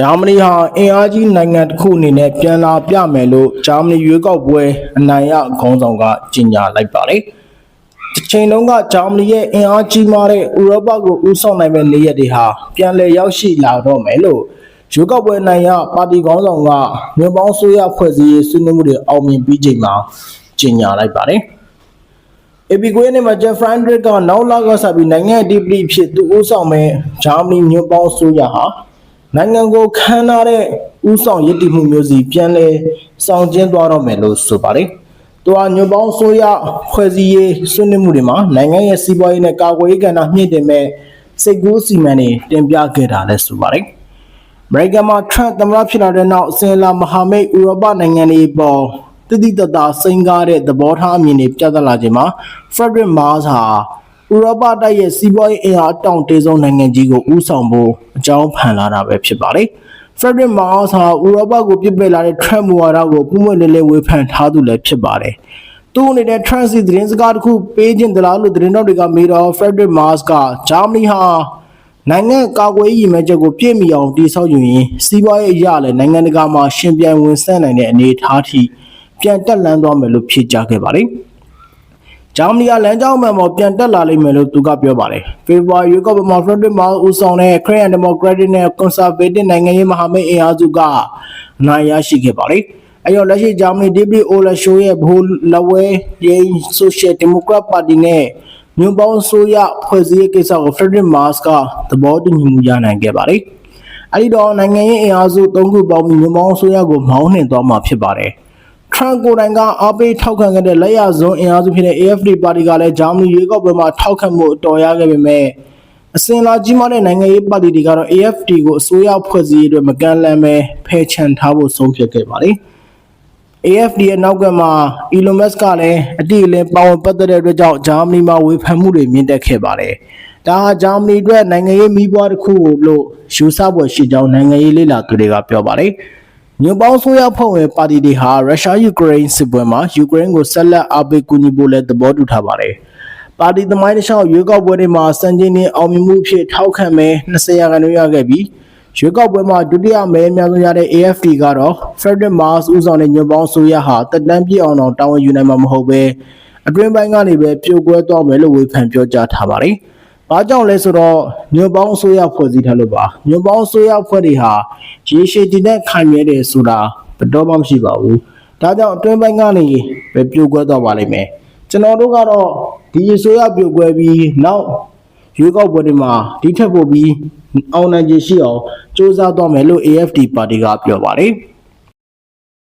ဂျာမနီဟာအင်အားကြီးနိုင်ငံတစ်ခုအနေနဲ့ပြန်လာပြမယ်လို့ဂျာမနီရွေးကောက်ပွဲအနိုင်ရခေါင်းဆောင်ကကြေညာလိုက်ပါတယ်။ဒီချိန်တုန်းကဂျာမနီရဲ့အင်အားကြီးမားတဲ့ဥရောပကိုဦးဆောင်နိုင်မဲ့နေရာတွေဟာပြန်လည်ရောက်ရှိလာတော့မယ်လို့ရွေးကောက်ပွဲနိုင်ရပါတီခေါင်းဆောင်ကမြို့ပေါင်းဆိုရဖွဲ့စည်းရေးဆွေးနွေးမှုတွေအောင်မြင်ပြီးချိန်မှာကြေညာလိုက်ပါတယ်။ AP ကွေးနဲ့မှာဂျက်ဖရန်ဒရစ်ကနောက်လာကစားပြီးနိုင်ငံဒီပလီဖြစ်သူဦးဆောင်မဲ့ဂျာမနီမြို့ပေါင်းဆိုရဟာ နိုင်ငံကိုခမ်းနားတဲ့ဦးဆောင်ရည်တည်မှုမျိုးစီပြန်လဲဆောင်ကျင်းသွားတော့မယ်လို့ဆိုပါတယ်။သူဟာမြို့ပေါင်းဆိုရဖွဲ့စည်းရေးဆွေးနွေးမှုတွေမှာနိုင်ငံရဲ့စီးပွားရေးနဲ့ကာကွယ်ရေးကဏ္ဍမြင့်တင်မဲ့စိတ်ကူးစီမံတွေတင်ပြခဲ့တာလည်းဆိုပါတယ်။အမေရိကန်မှာထရန့်သမ္မတဖြစ်လာတဲ့နောက်အစင်လာမဟာမိတ်ဥရောပနိုင်ငံတွေပေါ်တတိတတာစိန်ကားတဲ့သဘောထားအမြင်တွေပြသလာခြင်းမှာ Frederick Mars ဟာ ဥရောပတိုက်ရဲ့စီးပွားရေးအင်အားအတောင့်တေဆုံးနိုင်ငံကြီးကိုဦးဆောင်ဖို့အကြောင်းဖန်လာတာပဲဖြစ်ပါတယ်။ Frederick Mars ဟာဥရောပကိုပြစ်ပယ်လာတဲ့ Trump မူဝါဒကိုပုံမှန်လေးလေးဝေဖန်ထားသူလည်းဖြစ်ပါတယ်။သူ့အနေနဲ့ Transit သတင်းစကားတစ်ခုပေးခြင်းတလားလို့သတင်းတော်တွေကမေးတော့ Frederick Mars ကဂျာမနီဟာနိုင်ငံကာကွယ်ရေးရည်မှန်းချက်ကိုပြည့်မီအောင်တည်ဆောက်ယူရင်စီးပွားရေးအရလည်းနိုင်ငံတကာမှာရှင်ပြိုင်ဝင်ဆက်နိုင်တဲ့အနေအထားထိပြန်တက်လှမ်းသွားမယ်လို့ဖြေကြားခဲ့ပါတယ်။ ဂျာမနီကလမ်းကြောင်းမှန်ပေါ်ပြန်တက်လာလိမ့်မယ်လို့သူကပြောပါတယ်။ဖေဖော်ဝါရီရွေးကောက်ပွဲမှာ Frederick Mars ဦးဆောင်တဲ့ Christian Democratic နဲ့ Conservative နိုင်ငံရေးမဟာမိတ်အင်အားစုကအနိုင်ရရှိခဲ့ပါတယ်။အဲရောလက်ရှိဂျာမနီ DP Ola Show ရဲ့ဘိုးလက်ဝဲရေး Social Democrat Party နဲ့မြို့ပေါင်းဆိုရဖွဲ့စည်းရေးကိစ္စကို Frederick Mars ကသဘောတူညီမှုရနိုင်ခဲ့ပါတယ်။အဲဒီတော့နိုင်ငံရေးအင်အားစု၃ခုပေါင်းပြီးမြို့ပေါင်းဆိုရကိုမောင်းနှင်သွားမှာဖြစ်ပါတယ်။ Trump ကိုယ်တိုင်ကအားပေးထောက်ခံခဲ့တဲ့လက်ရဇွန်အင်အားစုဖြစ်တဲ့ AFD ပါတီကလည်းဂျာမနီရွေးကောက်ပွဲမှာထောက်ခံမှုအတော်ရခဲ့ပေမဲ့အစင်လာကြီးမားတဲ့နိုင်ငံရေးပါတီတွေကတော့ AFD ကိုအစိုးရဖွဲ့စည်းရေးအတွက်မကန်လန်ပဲဖယ်ချန်ထားဖို့ဆုံးဖြတ်ခဲ့ပါတယ်။ AFD ရဲ့နောက်ကမှာ Elon Musk ကလည်းအတိအလင်းပါဝင်ပတ်သက်တဲ့အတွက်ကြောင့်ဂျာမနီမှာဝေဖန်မှုတွေမြင့်တက်ခဲ့ပါတယ်။ဒါဟာဂျာမနီအတွက်နိုင်ငံရေးမီးပွားတစ်ခုလို့ယူဆဖွယ်ရှိကြောင်းနိုင်ငံရေးလေ့လာသူတွေကပြောပါတယ်။ ညွန်ပေါင်းဆိုရဖွဲ့ဝင်ပါတီတွေဟာရုရှားယူကရိန်းစစ်ပွဲမှာယူကရိန်းကိုဆက်လက်အားပေးကူညီဖို့လည်းသဘောတူထားပါတယ်။ပါတီသမိုင်းတစ်လျှောက်ရွေးကောက်ပွဲတွေမှာစံချိန်တင်အောင်မြင်မှုဖြစ်ထောက်ခံမဲ20ရာခိုင်နှုန်းရခဲ့ပြီးရွေးကောက်ပွဲမှာဒုတိယမဲအများဆုံးရတဲ့ AFD ကတော့ Frederick Mars ဦးဆောင်တဲ့ညွန့်ပေါင်းဆိုရဟာတက်တန်းပြည့်အောင်တော့တာဝန်ယူနိုင်မှာမဟုတ်ပဲအတွင်းပိုင်းကနေပဲပြိုကွဲသွားမယ်လို့ဝေဖန်ပြောကြားထားပါတယ်။ ဘာကြောင့်လဲဆိုတော့ညွန့်ပေါင်းဆိုရဖွဲ့စည်းထားလို့ပါ။ညွန့်ပေါင်းဆိုရဖွဲ့တွေဟာရေရှည်တည်တဲ့ခိုင်မြဲတယ်ဆိုတာဘယ်တော့မှမရှိပါဘူး။ဒါကြောင့်အတွင်းပိုင်းကနေပဲပြိုကွဲသွားပါလိမ့်မယ်။ကျွန်တော်တို့ကတော့ဒီဆိုရပြိုကွဲပြီးနောက်ရွေးကောက်ပွဲတွေမှာဒီထက်ပိုပြီးအောင်နိုင်ခြေရှိအောင်စ조사သွားမယ်လို့ AFD ပါတီကပြောပါတယ်။